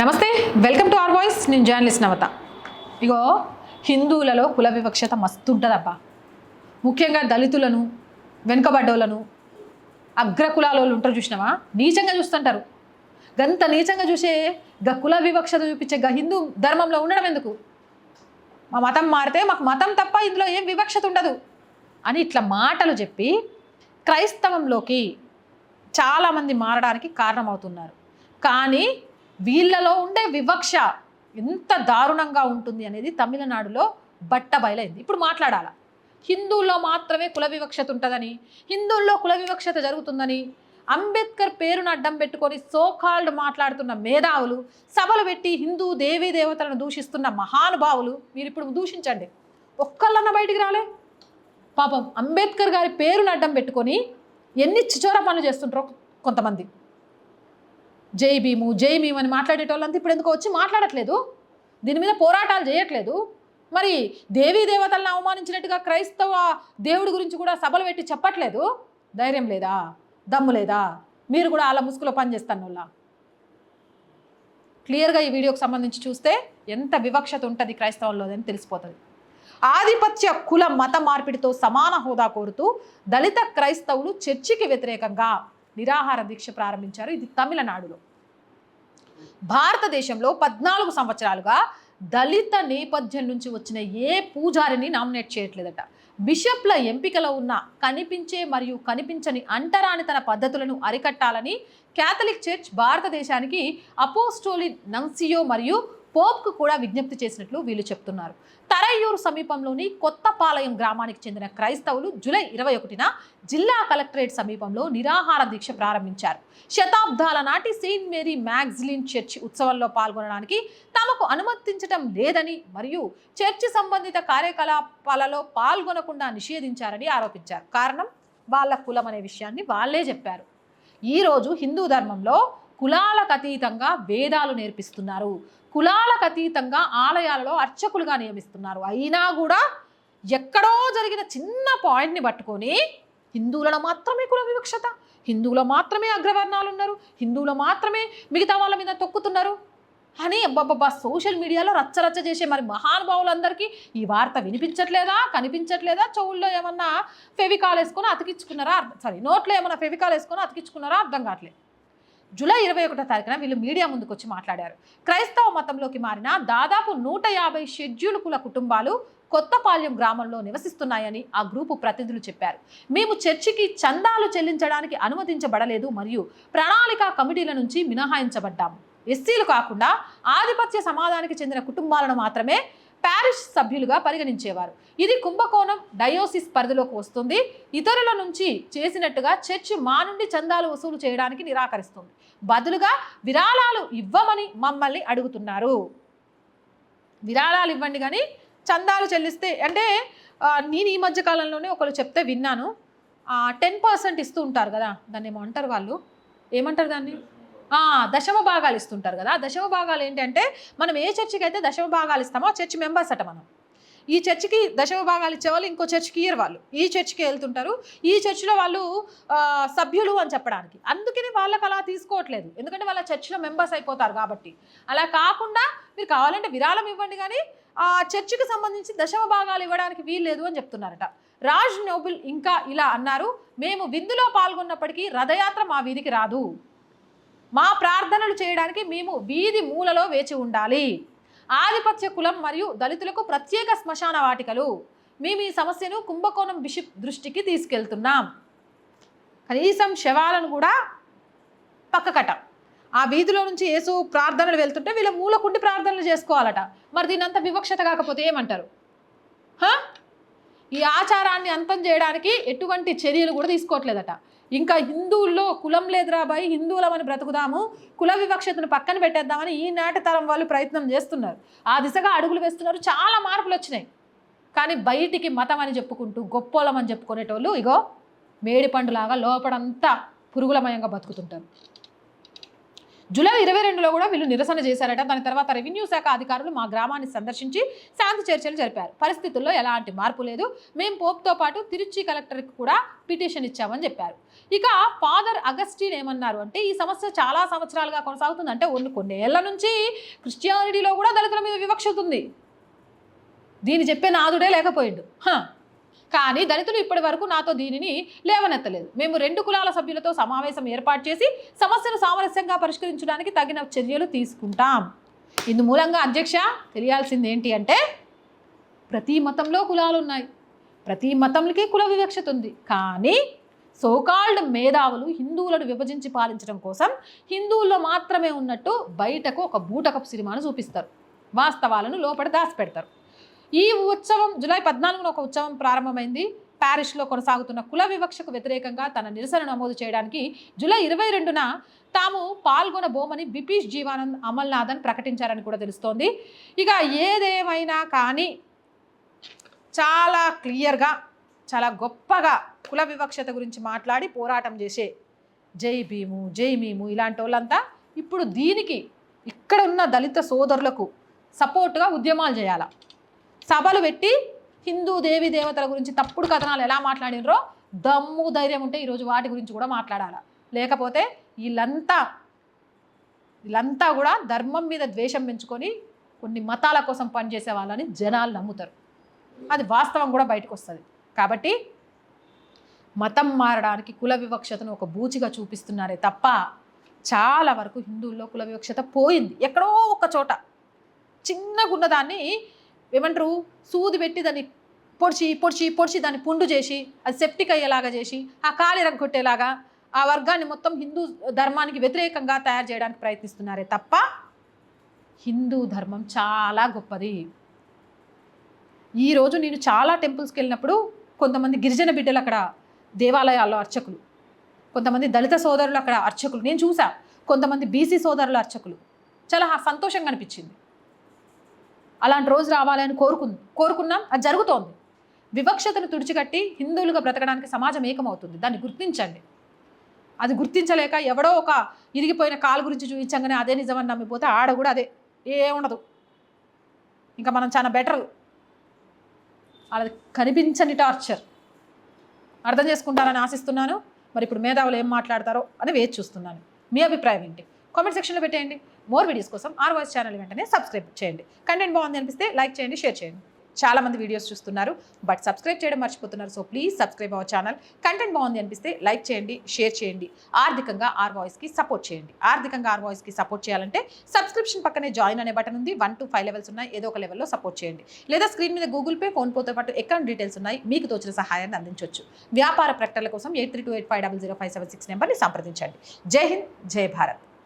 నమస్తే welcome to R voice. నేను journalist నవత. ఇగో హిందువులలో కుల వివక్షత మస్తు ఉంటుందబ్బా ముఖ్యంగా దళితులను వెనుకబడ్డోళ్ళను అగ్రకులాల వాళ్ళు ఉంటారు చూసినావా? నీచంగా చూస్తుంటారు. గంత నీచంగా చూసే గ కుల వివక్షత చూపించే గ హిందూ ధర్మంలో ఉండడం ఎందుకు? మా మతం మారితే మాకు మతం తప్ప ఇందులో ఏం వివక్షత ఉండదు. అని ఇట్లా మాటలు చెప్పి క్రైస్తవంలోకి చాలామంది మారడానికి కారణమవుతున్నారు. కానీ వీళ్ళలో ఉండే వివక్ష ఎంత దారుణంగా ఉంటుంది అనేది తమిళనాడులో బట్ట బయలైంది ఇప్పుడు మాట్లాడాల? హిందువుల్లో మాత్రమే కుల వివక్షత ఉంటుందని హిందువుల్లో కుల వివక్షత జరుగుతుందని అంబేద్కర్ పేరును అడ్డం పెట్టుకొని సోకాల్డ్ మాట్లాడుతున్న మేధావులు సభలు పెట్టి హిందూ దేవీ దేవతలను దూషిస్తున్న మహానుభావులు మీరు ఇప్పుడు దూషించండి. ఒక్కళ్ళన్న బయటికి రాలే. పాపం అంబేద్కర్ గారి పేరును అడ్డం పెట్టుకొని ఎన్ని చిచోర పనులు చేస్తుంటారో కొంతమంది. జై భీము జై భీమ్ అని మాట్లాడేటోళ్ళంతా ఇప్పుడు ఎందుకు వచ్చి మాట్లాడట్లేదు. దీని మీద పోరాటాలు చేయట్లేదు. మరి దేవీ దేవతలను అవమానించినట్టుగా క్రైస్తవ దేవుడి గురించి కూడా సభలు పెట్టి చెప్పట్లేదు. ధైర్యం లేదా? దమ్ము లేదా? మీరు కూడా అలా ముసుగులో పనిచేస్తాను వాళ్ళ క్లియర్గా ఈ వీడియోకి సంబంధించి చూస్తే ఎంత వివక్షత ఉంటుంది క్రైస్తవంలో అని తెలిసిపోతుంది. ఆధిపత్య కుల మత మార్పిడితో సమాన హోదా కోరుతూ దళిత క్రైస్తవులు చర్చికి వ్యతిరేకంగా నిరాహార దీక్ష ప్రారంభించారు. ఇది తమిళనాడులో. భారతదేశంలో పద్నాలుగు సంవత్సరాలుగా దళిత నేపథ్యం నుంచి వచ్చిన ఏ పూజారిని నామినేట్ చేయట్లేదట. బిషప్ల ఎంపికలో ఉన్న కనిపించే మరియు కనిపించని అంటరానితన పద్ధతులను అరికట్టాలని క్యాథలిక్ చర్చ్ భారతదేశానికి అపోస్టోలి నంసియో మరియు పోప్కు కూడా విజ్ఞప్తి చేసినట్లు వీళ్ళు చెప్తున్నారు. తరయ్యూరు సమీపంలోని కొత్తపాలయం గ్రామానికి చెందిన క్రైస్తవులు జూలై ఇరవై ఒకటిన జిల్లా కలెక్టరేట్ సమీపంలో నిరాహార దీక్ష ప్రారంభించారు. శతాబ్దాల నాటి సెయింట్ మేరీ మ్యాగ్జిలిన్ చర్చ్ ఉత్సవంలో పాల్గొనడానికి తమకు అనుమతించడం లేదని మరియు చర్చి సంబంధిత కార్యకలాపాలలో పాల్గొనకుండా నిషేధించారని ఆరోపించారు. కారణం? వాళ్ళ కులం అనే విషయాన్ని వాళ్ళే చెప్పారు. ఈరోజు హిందూ ధర్మంలో కులాలకు అతీతంగా వేదాలు నేర్పిస్తున్నారు. కులాలకు అతీతంగా ఆలయాలలో అర్చకులుగా నియమిస్తున్నారు. అయినా కూడా ఎక్కడో జరిగిన చిన్న పాయింట్ని పట్టుకొని హిందువులలో మాత్రమే కుల వివక్షత హిందువులో మాత్రమే అగ్రవర్ణాలు ఉన్నారు హిందువులో మాత్రమే మిగతా వాళ్ళ మీద తొక్కుతున్నారు అని అబ్బబ్బబ్బా సోషల్ మీడియాలో రచ్చరచ్చ చేసే మరి మహానుభావులందరికీ ఈ వార్త వినిపించట్లేదా కనిపించట్లేదా? చెవుల్లో ఏమన్నా ఫెవికాల్ వేసుకొని అతికించుకున్నారా? సారీ నోట్లో ఏమన్నా ఫెవికాల్ వేసుకొని అతికించుకున్నారా? అర్థం కావట్లేదు. జూలై ఇరవై ఒకటో తారీఖున వీళ్ళు మీడియా ముందుకు వచ్చి మాట్లాడారు. క్రైస్తవ మతంలోకి మారిన దాదాపు నూట యాభై షెడ్యూల్ కుల కుటుంబాలు కొత్తపాలెం గ్రామంలో నివసిస్తున్నాయని ఆ గ్రూపు ప్రతినిధులు చెప్పారు. మేము చర్చికి చందాలు చెల్లించడానికి అనుమతించబడలేదు మరియు ప్రణాళిక కమిటీల నుంచి మినహాయించబడ్డాము. ఎస్సీలు కాకుండా ఆధిపత్య సమాజానికి చెందిన కుటుంబాలను మాత్రమే ప్యారిష్ సభ్యులుగా పరిగణించేవారు. ఇది కుంభకోణం డయోసిస్ పరిధిలోకి వస్తుంది. ఇతరుల నుంచి చేసినట్టుగా చర్చి మా నుండి చందాలు వసూలు చేయడానికి నిరాకరిస్తుంది. బదులుగా విరాళాలు ఇవ్వమని మమ్మల్ని అడుగుతున్నారు. విరాళాలు ఇవ్వండి కానీ చందాలు చెల్లిస్తే అంటే నేను ఈ మధ్య కాలంలోనే ఒకరు చెప్తే విన్నాను. టెన్ పర్సెంట్ ఇస్తూ ఉంటారు కదా దాన్ని ఏమో అంటారు వాళ్ళు. ఏమంటారు దాన్ని? దశమ భాగాలు ఇస్తుంటారు కదా. దశమ భాగాలు ఏంటంటే మనం ఏ చర్చికి అయితే దశమ భాగాలు ఇస్తామో ఆ చర్చ్ మెంబర్స్ అట మనం. ఈ చర్చికి దశమ భాగాలు ఇచ్చేవాళ్ళు ఇంకో చర్చికి ఇయర్ వాళ్ళు. ఈ చర్చికి వెళ్తుంటారు. ఈ చర్చిలో వాళ్ళు సభ్యులు అని చెప్పడానికి. అందుకని వాళ్ళకి అలా తీసుకోవట్లేదు. ఎందుకంటే వాళ్ళ చర్చిలో మెంబర్స్ అయిపోతారు కాబట్టి. అలా కాకుండా మీరు కావాలంటే విరాళం ఇవ్వండి కానీ ఆ చర్చికి సంబంధించి దశమ భాగాలు ఇవ్వడానికి వీల్లేదు అని చెప్తున్నారట. రాజ్ నోబుల్ ఇంకా ఇలా అన్నారు. మేము విందులో పాల్గొన్నప్పటికీ రథయాత్ర మా వీధికి రాదు. మా ప్రార్థనలు చేయడానికి మేము వీధి మూలలో వేచి ఉండాలి. ఆధిపత్య కులం మరియు దళితులకు ప్రత్యేక శ్మశాన వాటికలు. మేము ఈ సమస్యను కుంభకోణం బిషప్ దృష్టికి తీసుకెళ్తున్నాం. కనీసం శవాలను కూడా పక్కకట ఆ వీధిలో నుంచి యేసు ప్రార్థనలు వెళ్తుంటే వీళ్ళ మూలకుండి ప్రార్థనలు చేసుకోవాలట. మరి దీనంతా వివక్షత కాకపోతే ఏమంటారు? ఈ ఆచారాన్ని అంతం చేయడానికి ఎటువంటి చర్యలు కూడా తీసుకోవట్లేదట. ఇంకా హిందువుల్లో కులం లేదురా బాయి హిందువులమని బ్రతుకుదాము కుల వివక్షతను పక్కన పెట్టేద్దామని ఈనాటి తరం వాళ్ళు ప్రయత్నం చేస్తున్నారు. ఆ దిశగా అడుగులు వేస్తున్నారు చాలా మార్పులు వచ్చినాయి. కానీ బయటికి మతం అని చెప్పుకుంటూ గొప్పోళం అని చెప్పుకునేటోళ్ళు ఇగో మేడి పండులాగా లోపడంతా పురుగులమయంగా బతుకుతుంటారు. జూలై ఇరవై రెండులో కూడా వీళ్ళు నిరసన చేశారట. దాని తర్వాత రెవెన్యూ శాఖ అధికారులు మా గ్రామాన్ని సందర్శించి శాంతి చర్చలు జరిపారు. పరిస్థితుల్లో ఎలాంటి మార్పు లేదు. మేము పోప్తో పాటు తిరుచి కలెక్టర్కి కూడా పిటిషన్ ఇచ్చామని చెప్పారు. ఇక ఫాదర్ అగస్టిన్ ఏమన్నారు అంటే ఈ సమస్య చాలా సంవత్సరాలుగా కొనసాగుతుంది. అంటే కొన్ని కొన్ని ఏళ్ళ నుంచి క్రిస్టియానిటీలో కూడా దళితుల మీద వివక్ష ఉంది. దీన్ని చెప్పే నాదుడే లేకపోయిండు. కానీ దళితులు ఇప్పటి వరకు నాతో దీనిని లేవనెత్తలేదు. మేము రెండు కులాల సభ్యులతో సమావేశం ఏర్పాటు చేసి సమస్యను సామరస్యంగా పరిష్కరించడానికి తగిన చర్యలు తీసుకుంటాం. ఇందు మూలంగా అధ్యక్ష తెలియాల్సింది ఏంటి అంటే ప్రతి మతంలో కులాలు ఉన్నాయి. ప్రతి మతంకి కుల వివక్షత ఉంది. కానీ సోకాల్డ్ మేధావులు హిందువులను విభజించి పాలించడం కోసం హిందువుల్లో మాత్రమే ఉన్నట్టు బయటకు ఒక బూటకపు సినిమాను చూపిస్తారు. వాస్తవాలను లోపల దాచిపెడతారు. ఈ ఉత్సవం జూలై పద్నాలుగున ఒక ఉత్సవం ప్రారంభమైంది. ప్యారిస్లో కొనసాగుతున్న కుల వివక్షకు వ్యతిరేకంగా తన నిరసన నమోదు చేయడానికి జూలై ఇరవై రెండున తాము పాల్గొనబోమని బిపీష్ జీవానంద్ అమల్నాథన్ ప్రకటించారని కూడా తెలుస్తోంది. ఇక ఏదేమైనా కానీ చాలా క్లియర్గా చాలా గొప్పగా కుల వివక్షత గురించి మాట్లాడి పోరాటం చేసే జై భీము జై మీము ఇలాంటి వాళ్ళంతా ఇప్పుడు దీనికి ఇక్కడ ఉన్న దళిత సోదరులకు సపోర్ట్గా ఉద్యమాలు చేయాలా? సభలు పెట్టి హిందూ దేవి దేవతల గురించి తప్పుడు కథనాలు ఎలా మాట్లాడినరో దమ్ము ధైర్యం ఉంటే ఈరోజు వాటి గురించి కూడా మాట్లాడాల. లేకపోతే వీళ్ళంతా వీళ్ళంతా కూడా ధర్మం మీద ద్వేషం పెంచుకొని కొన్ని మతాల కోసం పనిచేసే వాళ్ళని జనాలు నమ్ముతారు. అది వాస్తవం కూడా బయటకు వస్తుంది. కాబట్టి మతం మారడానికి కుల వివక్షతను ఒక బూచిగా చూపిస్తున్నారే తప్ప చాలా వరకు హిందువుల్లో కుల వివక్షత పోయింది. ఎక్కడో ఒక చోట చిన్నగున్న దాన్ని ఏమంటారు? సూది పెట్టి దాన్ని పొడిచి పొడిచి పొడిచి దాన్ని పుండు చేసి అది సెప్టిక్ అయ్యేలాగా చేసి ఆ కాలి రగ్గొట్టేలాగా ఆ వర్గాన్ని మొత్తం హిందూ ధర్మానికి వ్యతిరేకంగా తయారు చేయడానికి ప్రయత్నిస్తున్నారే తప్ప హిందూ ధర్మం చాలా గొప్పది. ఈరోజు నేను చాలా టెంపుల్స్కి వెళ్ళినప్పుడు కొంతమంది గిరిజన బిడ్డలు అక్కడ దేవాలయాల్లో అర్చకులు కొంతమంది దళిత సోదరులు అక్కడ అర్చకులు. నేను చూసా కొంతమంది బీసీ సోదరులు అర్చకులు. చాలా సంతోషంగా అనిపించింది. అలాంటి రోజు రావాలని కోరుకు కోరుకున్నాం అది జరుగుతోంది. వివక్షతను తుడిచికట్టి హిందువులుగా బ్రతకడానికి సమాజం ఏకమవుతుంది. దాన్ని గుర్తించండి. అది గుర్తించలేక ఎవడో ఒక ఇరిగిపోయిన కాలు గురించి చూపించంగానే అదే నిజమని నమ్మిపోతే ఆడ కూడా అదే. ఏ ఉండదు. ఇంకా మనం చాలా బెటర్. అది కనిపించని టార్చర్. అర్థం చేసుకుంటారని ఆశిస్తున్నాను. మరి ఇప్పుడు మేధావులు ఏం మాట్లాడతారో అని వేచి చూస్తున్నాను. మీ అభిప్రాయం ఏంటి? కామెంట్ సెక్షన్లో పెట్టేయండి. మోర్ వీడియోస్ కోసం ఆర్ వాయిస్ ఛానల్ వెంటనే సబ్స్క్రైబ్ చేయండి. కంటెంట్ బాగుంది అనిపిస్తే లైక్ చేయండి షేర్ చేయండి. చాలా మంది వీడియోస్ చూస్తున్నారు బట్ సబ్స్క్రైబ్ చేయడం మర్చిపోతున్నారు. So please subscribe our channel content బాగుంది అనిపిస్తే లైక్ చేయండి షేర్ చేయండి. ఆర్థికంగా ఆర్ వాయిస్కి సపోర్ట్ చేయండి. ఆర్థికంగా ఆర్ వాయిస్కి సపోర్ట్ చేయాలంటే సబ్స్క్రిప్షన్ పక్కనే జాయిన్ అనే బటన్ ఉంది. వన్ టు ఫైవ్ లెవెల్స్ ఉన్నాయి. ఏదో ఒక లెవెల్లో సపోర్ట్ చేయండి. లేదా స్క్రీన్ మీద గూగుల్ పే ఫోన్పేతో పాటు అకౌంట్ డీటెయిల్స్ ఉన్నాయి. మీకు తోచిన సహాయాన్ని అందించవచ్చు వ్యాపార ప్రకటనల కోసం eight three two eight five double zero five seven six నెంబర్ని సంప్రదించండి. జై హింద్ జై భారత్.